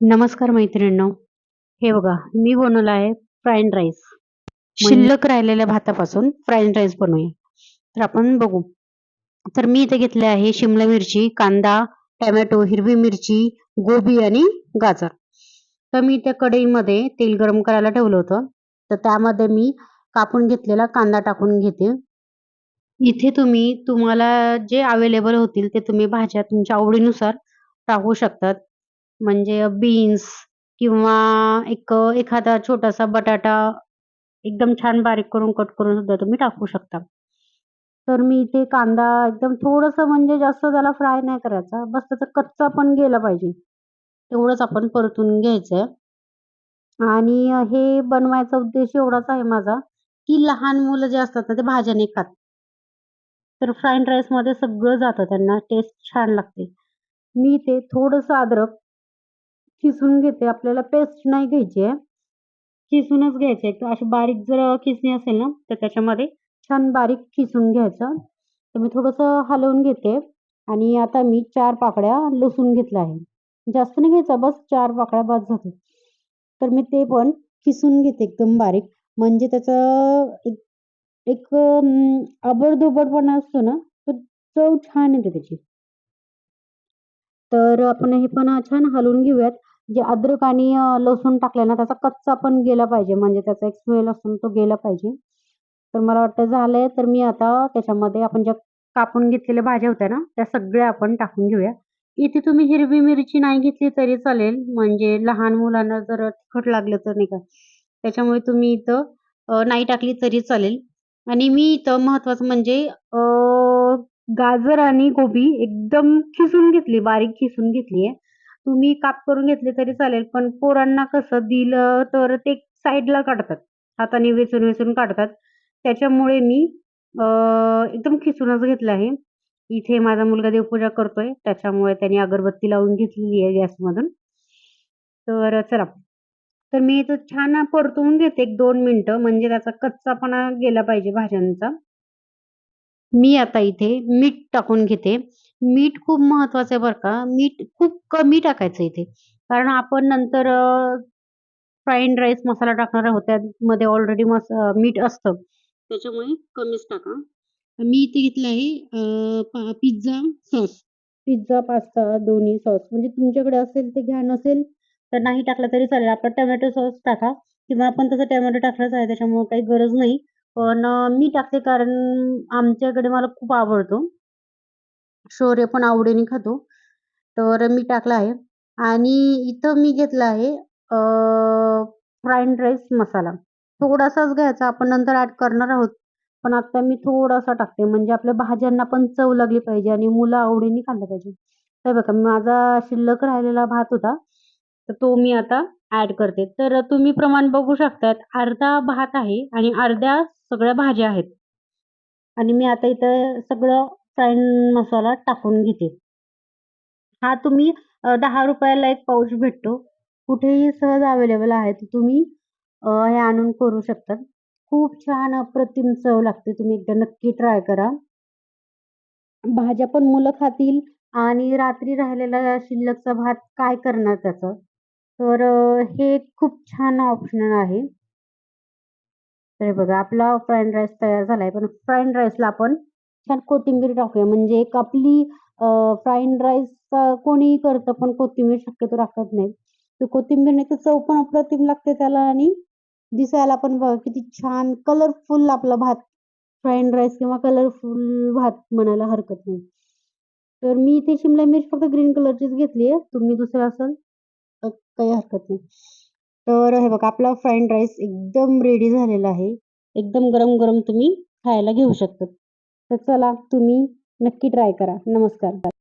नमस्कार मैत्रिणींनो. हे बघा मी बनवलं आहे फ्राईड राईस. म्हणजे शिल्लक राहिलेल्या भातापासून फ्राईड राईस बनवूया. तर आपण बघू. तर मी इथे घेतले आहे शिमला मिरची कांदा टोमॅटो हिरवी मिरची गोबी आणि गाजर. तर मी त्या कढईमध्ये तेल गरम करायला ठेवलं होतं. तर त्यामध्ये मी कापून घेतलेला कांदा टाकून घेते. इथे तुम्ही तुम्हाला जे अवेलेबल होतील ते तुम्ही भाज्या तुमच्या आवडीनुसार टाकू शकतात. म्हणजे बीन्स किंवा एक एखादा छोटासा बटाटा एकदम छान बारीक करून कट करून सुद्धा तुम्ही टाकू शकता. तर मी इथे कांदा एकदम थोडंसं म्हणजे जास्त त्याला फ्राय नाही करायचा. बस त्याचा कच्चा पण गेला पाहिजे. तेवढंच आपण परतून घ्यायचं आणि हे बनवायचा उद्देश एवढाच आहे माझा की लहान मुलं जे असतात ना ते भाज्या नाही खात. तर फ्राईड राईसमध्ये सगळं जातं. त्यांना टेस्ट छान लागते. मी ते थोडंसं अद्रक किसून घेते. आपल्याला पेस्ट नाही घ्यायची आहे. किसूनच घ्यायचं आहे. अशी बारीक जर किसणी असेल ना तर त्याच्यामध्ये छान बारीक किसून घ्यायचं. तर मी थोडंसं हलवून घेते. आणि आता मी चार पाकड्या लसूण घेतल्या आहे. जास्त नाही घ्यायचा बस चार पाकड्या बाद जातात तर मी ते पण किसून घेते एकदम बारीक. म्हणजे त्याचं एक एक आबडधोबडपणा असतो ना तर चव छान येते त्याची. तर आपण हे पण छान हलवून घेऊयात. जे अद्रक आणि लसूण टाकले ना त्याचा कच्चा पण गेला पाहिजे. म्हणजे त्याचा एक स्मेल असून तो गेला पाहिजे. तर मला वाटतं झालंय. तर मी आता त्याच्यामध्ये आपण ज्या कापून घेतलेल्या भाज्या होत्या ना त्या सगळ्या आपण टाकून घेऊया. इथे तुम्ही हिरवी मिरची नाही घेतली तरी चालेल. म्हणजे लहान मुलांना जर तिखट लागलं तर नाही का? त्याच्यामुळे तुम्ही इथं नाही टाकली तरी चालेल. आणि मी इथं महत्वाचं म्हणजे गाजर आणि गोबी एकदम खिसून घेतली. बारीक खिसून घेतली आहे तुम्ही काप करून घेतले तरी चालेल पण पोरांना कसं दिलं तर ते साईडला काढतात. हाताने वेचून वेचून काढतात. त्याच्यामुळे मी एकदम खिसूनच घेतलं आहे. इथे माझा मुलगा देवपूजा करतोय. त्याच्यामुळे त्याने अगरबत्ती लावून घेतलेली आहे गॅसमधून. तर चला. तर मी इथं छान परतवून घेते एक दोन मिनटं. म्हणजे त्याचा कच्चापणा गेला पाहिजे भाज्यांचा. मी आता इथे मीठ टाकून घेते. मीठ खूप महत्वाचं आहे बरं का. मीठ खूप कमी टाकायचं इथे. कारण आपण नंतर फ्राईड राईस मसाला टाकणार आहोत त्यामध्ये ऑलरेडी मस मीठ असतं. त्याच्यामुळे कमीच टाका. मी इथे घेतलं आहे पिझ्झा सॉस पिझ्झा पास्ता दोन्ही सॉस म्हणजे तुमच्याकडे असेल ते घ्या नसेल तर नाही टाकलं तरी चालेल. आपला टोमॅटो सॉस टाका. किंवा आपण तसं टोमॅटो टाकलाच आहे त्याच्यामुळे काही गरज नाही. पण मी टाकते कारण आमच्याकडे मला खूप आवडतो. शौर्य पण आवडीने खातो. तर मी टाकला आहे. आणि इथं मी घेतला आहे फ्राईड राईस मसाला. थोडासाच घ्यायचा. आपण नंतर ॲड करणार आहोत. पण आता मी थोडासा टाकते. म्हणजे आपल्या भाज्यांना पण चव लागली पाहिजे आणि मुलं आवडीने खाल्लं पाहिजे. तर बघा माझा शिल्लक राहिलेला भात होता. तर तो मी आता ॲड करते. तर तुम्ही प्रमाण बघू शकतात अर्धा भात आहे आणि अर्ध्या सगळ्या भाज्या आहेत. आणि मी आता इथं सगळं फ्राईन मसाला टाकून घेते. हा तुम्ही दहा रुपयाला एक पाऊच भेटतो. कुठेही सहज अवेलेबल आहे तर तुम्ही हे आणून करू शकतात खूप छान अप्रतिम चव लागते. तुम्ही एकदा नक्की ट्राय करा. भाज्या पण मुलं खातील आणि रात्री राहिलेला शिल्लकचा भात काय करणार त्याचं? तर हे खूप छान ऑप्शन आहे. तर बघा आपला फ्राईड राईस तयार झालाय. पण फ्राईड राईसला आपण छान कोथिंबीर टाकूया. म्हणजे एक आपली फ्राईड राईस कोणीही करतं पण कोथिंबीर शक्यतो टाकत नाही. तर कोथिंबीरने तर चव पण अप्रतिम लागते त्याला आणि दिसायला पण बघा किती छान कलरफुल आपला भात फ्राईड राईस किंवा कलरफुल भात म्हणायला हरकत नाही. तर मी इथे शिमला मिर्च फक्त ग्रीन कलरचीच घेतली आहे तुम्ही दुसरं असाल काही हरकत नाही. तर हे बघा आपला फ्राईड राईस एकदम रेडी झालेला आहे. एकदम गरम गरम तुम्ही खायला घेऊ शकता. तर चला तुम्ही नक्की ट्राय करा. नमस्कार.